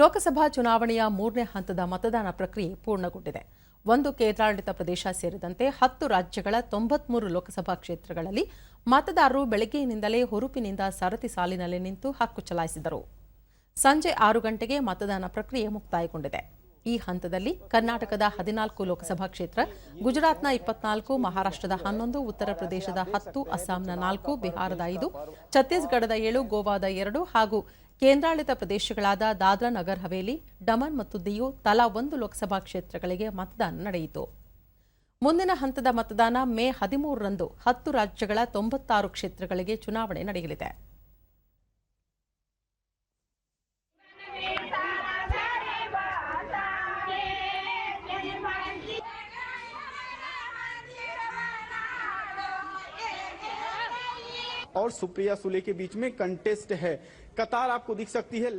ಲೋಕಸಭಾ ಚುನಾವಣೆಯ ಮೂರನೇ ಹಂತದ ಮತದಾನ ಪ್ರಕ್ರಿಯೆ ಪೂರ್ಣಗೊಂಡಿದೆ. ಒಂದು ಕೇಂದ್ರಾಡಳಿತ ಪ್ರದೇಶ ಸೇರಿದಂತೆ ಹತ್ತು ರಾಜ್ಯಗಳ ತೊಂಬತ್ಮೂರು ಲೋಕಸಭಾ ಕ್ಷೇತ್ರಗಳಲ್ಲಿ ಮತದಾರರು ಬೆಳಗ್ಗೆಯಿಂದಲೇ ಹುರುಪಿನಿಂದ ಸರತಿ ಸಾಲಿನಲ್ಲಿ ನಿಂತು ಹಕ್ಕು ಚಲಾಯಿಸಿದರು. ಸಂಜೆ ಆರು ಗಂಟೆಗೆ ಮತದಾನ ಪ್ರಕ್ರಿಯೆ ಮುಕ್ತಾಯಗೊಂಡಿದೆ. ಈ ಹಂತದಲ್ಲಿ ಕರ್ನಾಟಕದ ಹದಿನಾಲ್ಕು ಲೋಕಸಭಾ ಕ್ಷೇತ್ರ, ಗುಜರಾತ್ನ ಇಪ್ಪತ್ನಾಲ್ಕು, ಮಹಾರಾಷ್ಟ್ರದ ಹನ್ನೊಂದು, ಉತ್ತರ ಪ್ರದೇಶದ ಹತ್ತು, ಅಸ್ಸಾಂನ ನಾಲ್ಕು, ಬಿಹಾರದ ಐದು, ಛತ್ತೀಸ್ಗಢದ ಏಳು, ಗೋವಾದ ಎರಡು ಹಾಗೂ ಕೇಂದ್ರಾಡಳಿತ ಪ್ರದೇಶಗಳಾದ ದಾದ್ರಾ ನಗರ್, ಹವೇಲಿ, ಡಮನ್ ಮತ್ತು ದಿಯು ತಲಾ ಒಂದು ಲೋಕಸಭಾ ಕ್ಷೇತ್ರಗಳಿಗೆ ಮತದಾನ ನಡೆಯಿತು. ಮುಂದಿನ ಹಂತದ ಮತದಾನ ಮೇ ಹದಿಮೂರರಂದು ಹತ್ತು ರಾಜ್ಯಗಳ ತೊಂಬತ್ತಾರು ಕ್ಷೇತ್ರಗಳಿಗೆ ಚುನಾವಣೆ ನಡೆಯಲಿದೆ. और सुप्रिया सुले के बीच में कंटेस्ट है। कतार आपको दिख सकती है